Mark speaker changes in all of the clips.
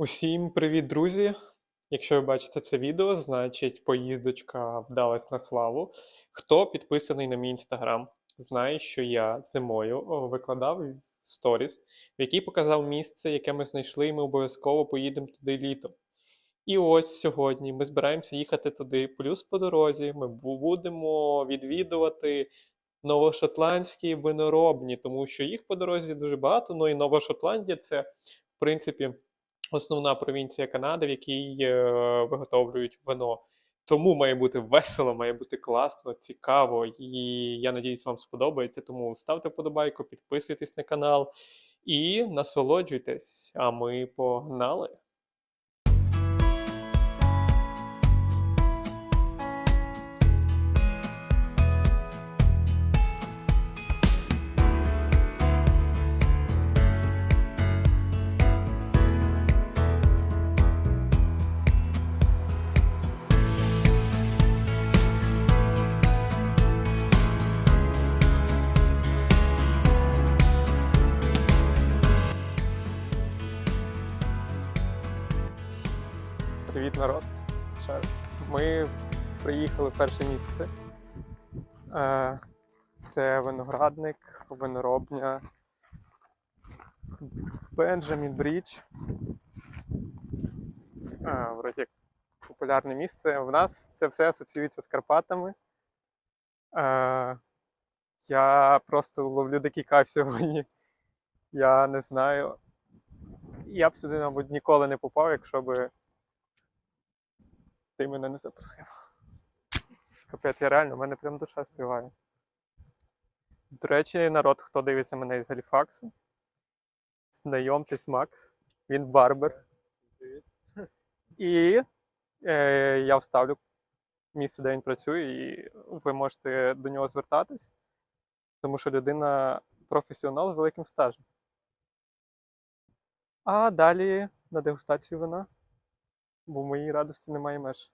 Speaker 1: Усім привіт, друзі! Якщо ви бачите це відео, значить поїздочка вдалась на славу. Хто підписаний на мій інстаграм, знає, що я зимою викладав сторіс, в якій показав місце, яке ми знайшли, і ми обов'язково поїдемо туди літом. І ось сьогодні ми збираємося їхати туди. Плюс по дорозі ми будемо відвідувати новошотландські виноробні, тому що їх по дорозі дуже багато. Ну і Нова Шотландія це, в принципі, основна провінція Канади, в якій е, виготовлюють вино. Тому має бути весело, має бути класно, цікаво, і я надіюсь, вам сподобається. Тому ставте вподобайку, підписуйтесь на канал і насолоджуйтесь. А ми погнали! Народ! Ще раз. Ми приїхали в перше місце. Е, Це виноградник, виноробня Бенджамін Брідж. Вроді як популярне місце. В нас це все асоціюється з Карпатами. Е, Я просто ловлю дикий кайф сьогодні. Я не знаю. Я б сюди, мабуть, ніколи не попав, якщо би ти мене не запросив. Капець, я реально, в мене прям душа співає. До речі, народ, хто дивиться мене із Галіфаксу, знайомтесь Макс, він барбер. І е, я вставлю місце, де він працює, і ви можете до нього звертатись, тому що людина професіонал з великим стажем. А далі на дегустацію вина, бо в моїй радості немає меж.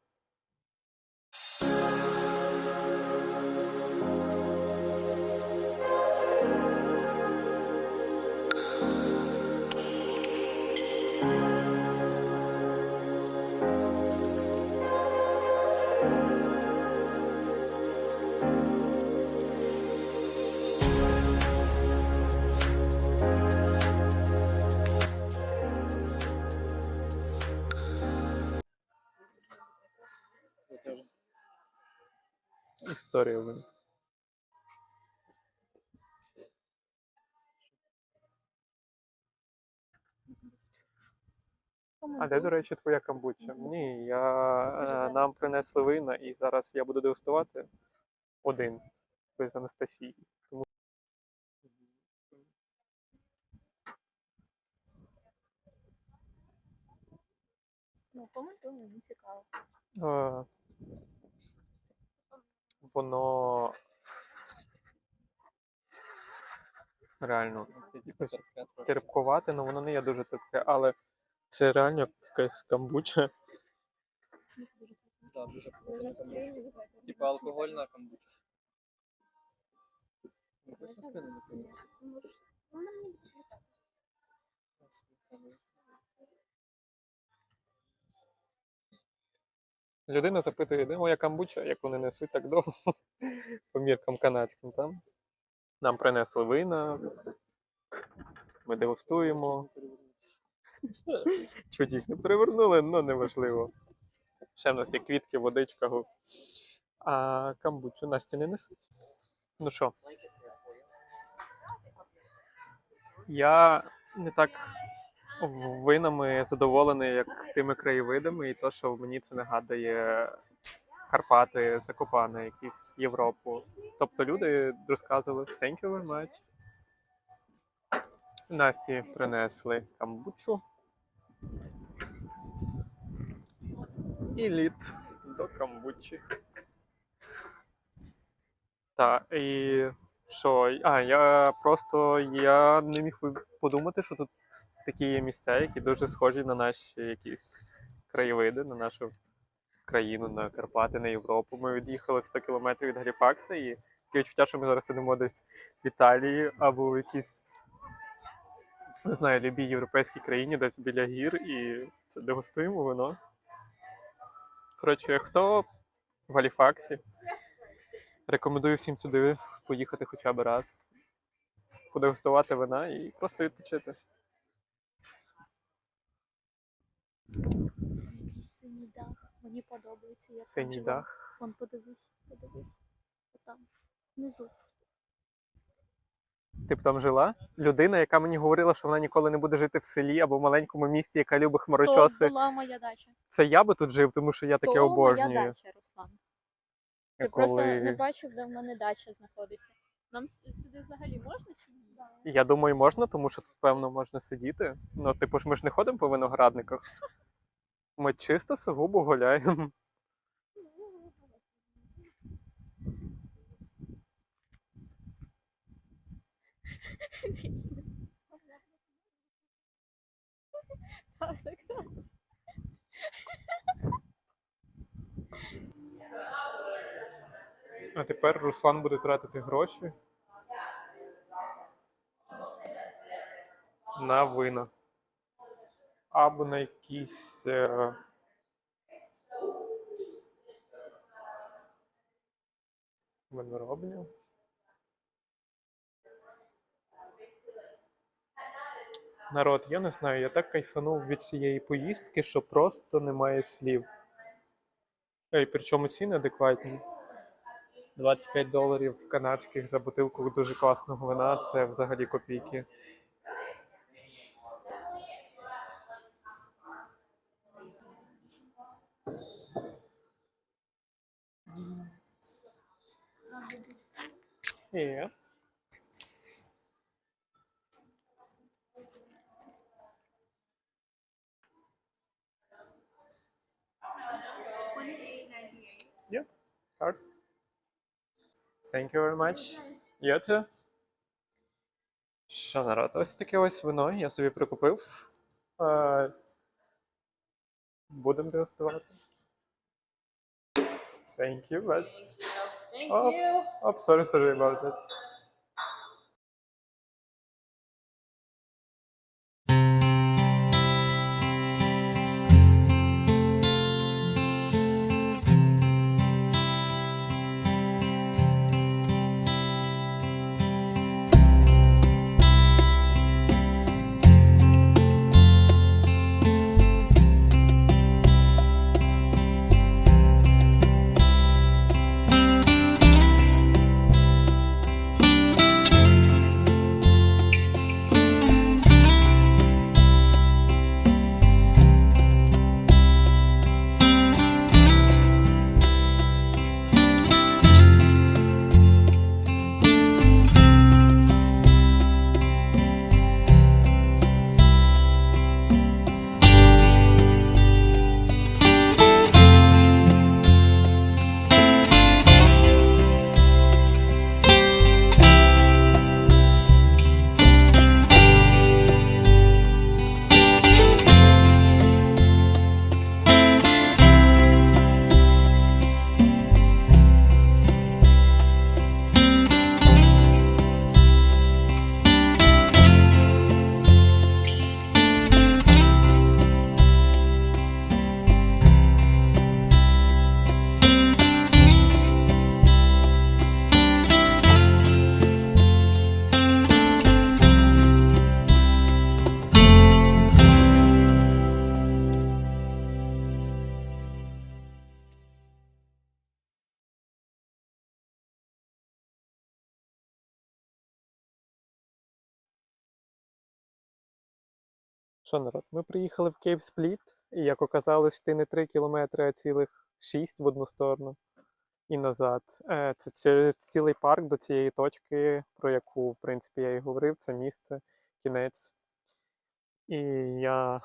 Speaker 1: Історія вин. А де, до речі, твоя камбуча? Ні, я, е, нам принесли вина, і зараз я буду дегустувати один без Анастасії. Тому
Speaker 2: Ну, коментуй, мені цікаво.
Speaker 1: е, воно реально якось терпкувате, але воно не є дуже терпке, але це реально якась камбуча.
Speaker 3: Так, дуже. Типа алкогольна камбуча. Ну, точно спину не
Speaker 1: Людина запитує, де моя камбуча, як вони несуть так довго по міркам канадським там. Нам принесли вина, ми дегустуємо. Чуть їх не перевернули, але неважливо. Ще в нас є квітки, водичка. А камбучу Насті не несуть. Ну що? Я не так винами задоволений, як тими краєвидами, і то, що мені це нагадує Карпати, Закопане, якісь Європу. Тобто люди розказували thank you very much. Насті принесли камбучу. І лід до камбучі. Так, і що? А, я просто я не міг подумати, що тут такі є місця, які дуже схожі на наші якісь краєвиди, на нашу країну, на Карпати, на Європу. Ми від'їхали 100 кілометрів від Галіфакса і таке відчуття, що ми зараз сидимо десь в Італії або в якійсь не знаю, любій європейській країні, десь біля гір, і це дегустуємо вино. Коротше, хто в Галіфаксі, рекомендую всім сюди поїхати хоча б раз, подегустувати вина і просто відпочити.
Speaker 2: Якийсь синій дах. Мені подобається. Я
Speaker 1: Синій
Speaker 2: там
Speaker 1: дах.
Speaker 2: Вон подивись, подивись. Отам. Внизу.
Speaker 1: Ти б там жила? Людина, яка мені говорила, що вона ніколи не буде жити в селі або в маленькому місті, яка любить
Speaker 2: То
Speaker 1: хмарочоси.
Speaker 2: була моя дача.
Speaker 1: Це я би тут жив, тому що я таке
Speaker 2: То
Speaker 1: обожнюю.
Speaker 2: моя дача, Руслан. Ти
Speaker 1: Я
Speaker 2: просто не бачив, де в мене дача знаходиться. Нам с- сюди взагалі можна?
Speaker 1: Я думаю, можна, тому що тут, певно, можна сидіти. Ну, типу ж ми ж не ходимо по виноградниках. Ми чисто сугубо гуляємо. А тепер Руслан буде тратити гроші на вина. Або на якісь. Е... Виноробню. Народ, я не знаю, я так кайфанув від цієї поїздки, що просто немає слів. Ей, причому ціни адекватні. 25 доларів канадських за бутилку дуже класного вина це взагалі копійки. Yeah. Yeah. Card. Thank you very much. You too. Що, народ, ось таке ось вино я собі прикупив. Е, Будемо дегустувати. Thank you, but...
Speaker 2: Thank
Speaker 1: Oh.
Speaker 2: you.
Speaker 1: I'm sorry, sorry about that. Що, народ, ми приїхали в Кейп Спліт, і як оказалось, ти не 3 кілометри, а цілих 6 в одну сторону і назад. Е, Це ці- цілий парк до цієї точки, про яку, в принципі, я і говорив, це місце, кінець. І я,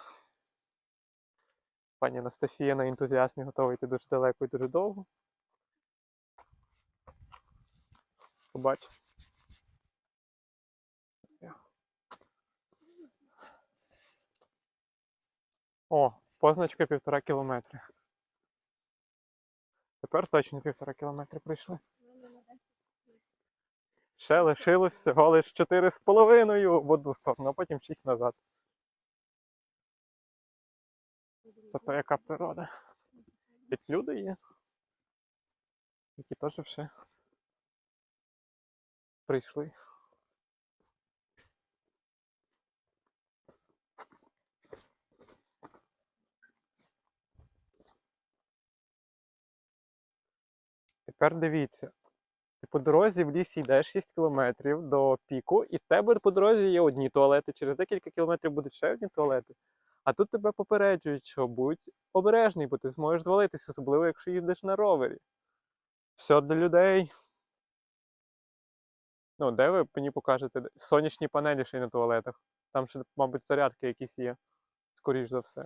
Speaker 1: пані Анастасія, на ентузіазмі готова йти дуже далеко і дуже довго. Побачимо. О, позначка півтора кілометри. Тепер точно півтора кілометри пройшли. Ще лишилось всього лиш 4,5 в одну сторону, а потім 6 назад. Зато яка природа. Ведь люди є, які теж вже прийшли. Тепер дивіться. Ти по дорозі в лісі йдеш 6 кілометрів до піку, і в тебе по дорозі є одні туалети. Через декілька кілометрів будуть ще одні туалети. А тут тебе попереджують, що будь обережний, бо ти зможеш звалитися, особливо якщо їздиш на ровері. Все для людей. Ну, де ви мені покажете? Сонячні панелі ще й на туалетах. Там ще, мабуть, зарядки якісь є. Скоріш за все.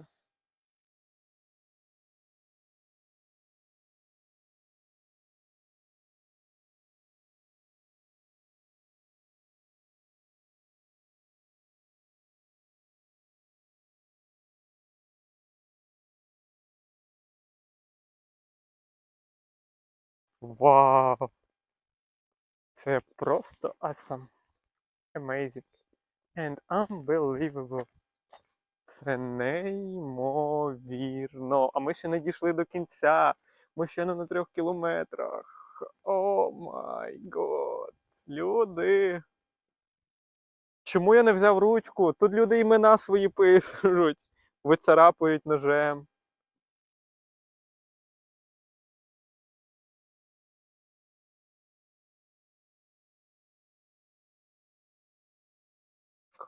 Speaker 1: Вау! Це просто awesome. Amazing. And unbelievable. Це неймовірно. А ми ще не дійшли до кінця. Ми ще не на трьох кілометрах. О май год. Люди. Чому я не взяв ручку? Тут люди імена свої пишуть. Вицарапують ножем.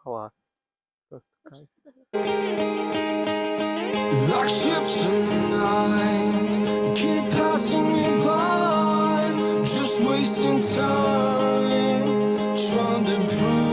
Speaker 1: Клас. Просто кайф.
Speaker 4: Like ships in the night, you keep passing me by, just wasting time, trying to prove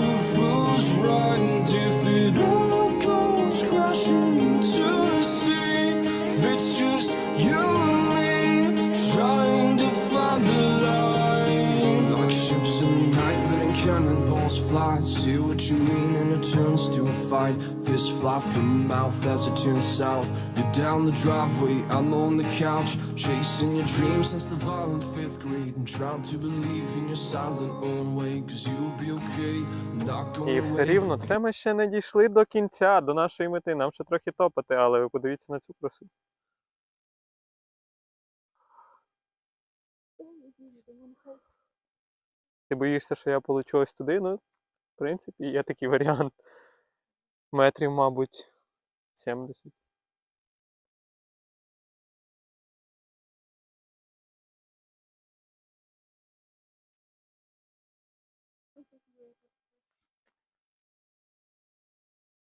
Speaker 4: fight. Fists fly from mouth as it turns south. You're down the driveway, I'm on the couch, chasing your dreams since the violent fifth grade. And trying to believe in your silent own way, cause you'll be okay. I'm not
Speaker 1: І все рівно, це ми ще не дійшли до кінця, до нашої мети. Нам ще трохи топати, але ви подивіться на цю красу. Ти боїшся, що я полечу ось туди? Ну, в принципі, є такий варіант. Метрів, мабуть, 70.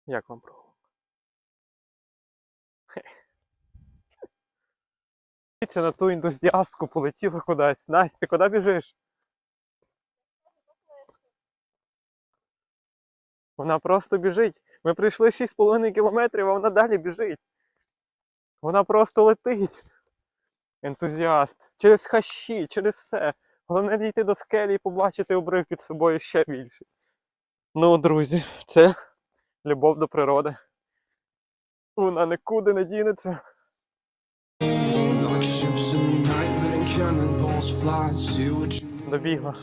Speaker 1: Як вам прогулка? Дивіться на ту ентузіастку полетіла кудись. Настя, куди біжиш? Вона просто біжить. Ми прийшли 6,5 кілометрів, а вона далі біжить. Вона просто летить. Ентузіаст. Через хащі, через все. Головне дійти до скелі і побачити обрив під собою ще більше. Ну, друзі, це любов до природи. Вона нікуди не дінеться.
Speaker 4: Like ships in the night,
Speaker 1: Добігла.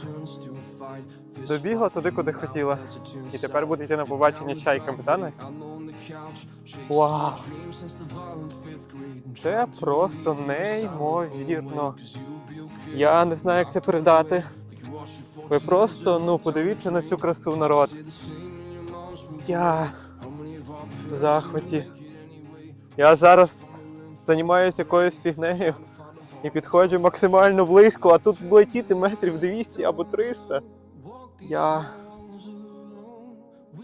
Speaker 1: Добігла туди, куди хотіла. І тепер буде йти на побачення з чайками, та? Вау. Це просто неймовірно. Я не знаю, як це передати. Ви просто, ну, подивіться на цю красу, народ. Я в захваті. Я зараз займаюся якоюсь фігнею і підходжу максимально близько, а тут летіти метрів 200 або 300. Я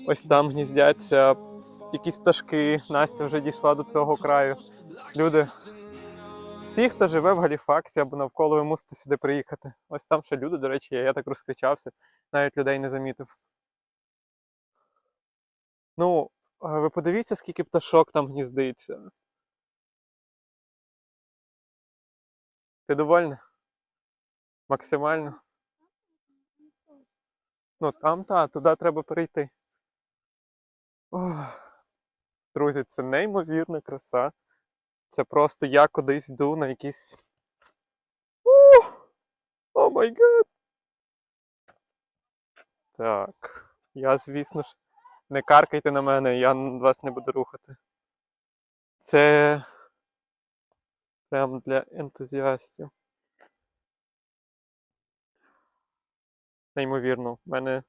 Speaker 1: ось там гніздяться якісь пташки. Настя вже дійшла до цього краю. Люди, всі, хто живе в Галіфаксі або навколо, ви мусите сюди приїхати. Ось там ще люди, до речі, я так розкричався, навіть людей не замітив. Ну, ви подивіться, скільки пташок там гніздиться. Ти довольна? Максимально? Ну, там та, туди треба перейти. Ох. Друзі, це неймовірна краса. Це просто я кудись йду на якісь. О май гад! Так. Я, звісно ж, не каркайте на мене, я вас не буду рухати. Це прям для ентузіастів. Неймовірно, в мене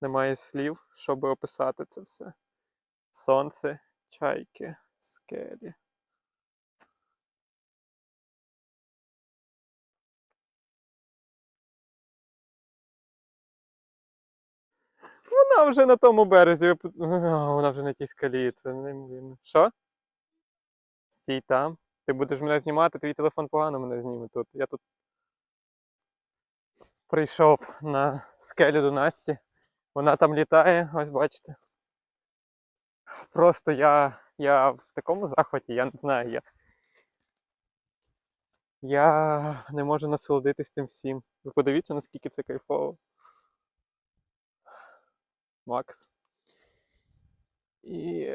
Speaker 1: немає слів, щоб описати це все. Сонце, чайки, скелі. Вона вже на тому березі. Вона вже на тій скалі, це неймовірно. Що? Стій там. Ти будеш мене знімати, твій телефон погано мене зніме тут. Я тут прийшов на скелю до Насті. Вона там літає, ось бачите. Просто я, я в такому захваті, я не знаю. Я, я не можу насолодитись тим всім. Ви подивіться, наскільки це кайфово. Макс. І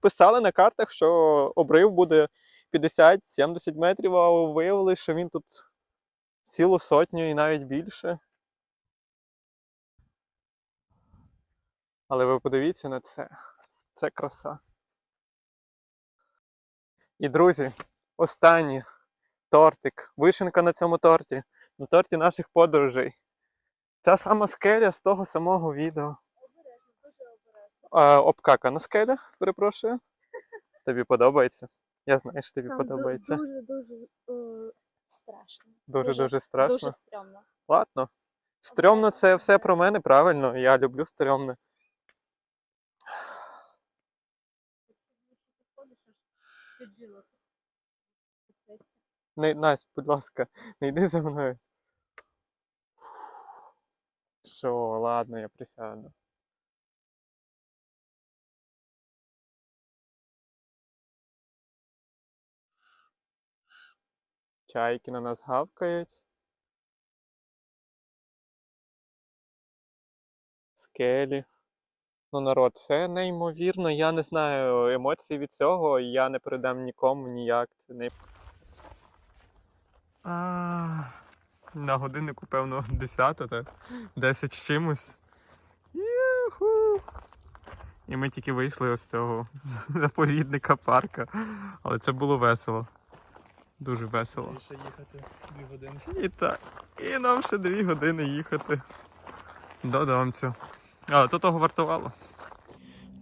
Speaker 1: писали на картах, що обрив буде 50-70 метрів, а виявили, що він тут цілу сотню і навіть більше. Але ви подивіться на це. Це краса. І, друзі, останнє тортик. Вишенка на цьому торті. На торті наших подорожей. Ця сама скеля з того самого відео. А, обкакана скеля, перепрошую. Тобі подобається? Я знаю, що тобі подобається.
Speaker 2: Дуже дуже страшно.
Speaker 1: Дуже дуже страшно.
Speaker 2: Дуже стрьомно.
Speaker 1: Ладно. Стрьомно це все про мене, правильно. Я люблю стрьомне. Не, Настя, будь ласка, не йди за мною. Що, ладно, я присяду. Чайки на нас гавкають. Скелі. Ну, народ, це неймовірно. Я не знаю емоцій від цього, я не передам нікому ніяк. Це не. А, на годиннику, певно, 10, так? 10 з чимось. Юху! І ми тільки вийшли з цього заповідника парка. Але це було весело. Дуже весело.
Speaker 3: Ще їхати дві години.
Speaker 1: І так. І нам ще дві години їхати додомцю. Але то того вартувало.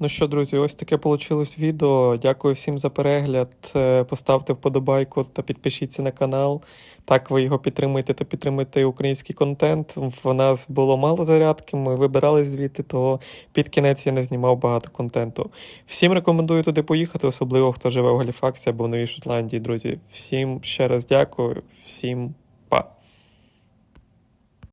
Speaker 1: Ну що, друзі, ось таке вийшло відео. Дякую всім за перегляд. Е, Поставте вподобайку та підпишіться на канал. Так ви його підтримуєте та підтримуєте український контент. В нас було мало зарядки, ми вибирали звідти, то під кінець я не знімав багато контенту. Всім рекомендую туди поїхати, особливо хто живе в Галіфаксі або в Новій Шотландії, друзі. Всім ще раз дякую, всім па.